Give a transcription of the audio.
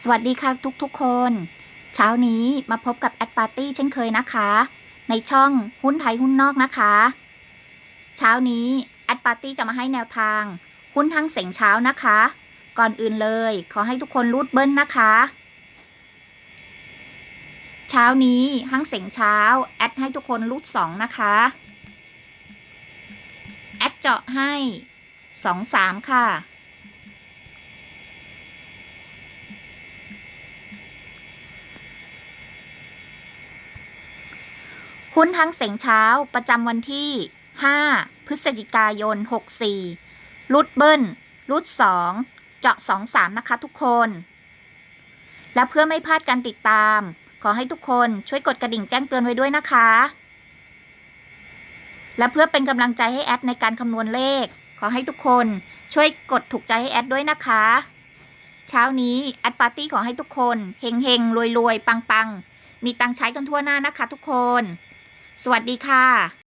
สวัสดีค่ะทุกๆคน เช้านี้มาพบกับแอดปาร์ตี้เช่นเคยนะคะ ในช่องหุ้นไทยหุ้นนอกนะคะ เช้านี้แอดปาร์ตี้จะมาให้แนวทาง หุ้นทั้งเสงเช้านะคะ ก่อนอื่นเลย ขอให้ทุกคนรูดเบิ้ลนะคะ เช้านี้ห้งเสงเช้าแอดให้ทุกคนรูดสองนะคะแอดเจาะให้สองสามค่ะ หุ้นทั้งเสงเช้าประจำวันที่ 5 พฤศจิกายน 64 รุดเบิ้ล รุด 2 เจาะ 2-3 นะคะทุกคน และเพื่อไม่พลาดการติดตาม ขอให้ทุกคนช่วยกดกระดิ่งแจ้งเตือนไว้ด้วยนะคะ และเพื่อเป็นกำลังใจให้แอดในการคำนวณเลข ขอให้ทุกคนช่วยกดถูกใจให้แอดด้วยนะคะ เช้านี้แอดปาร์ตี้ขอให้ทุกคนเฮงเฮงรวยรวยปังปังมีตังใช้กันทั่วหน้านะคะทุกคน สวัสดีค่ะ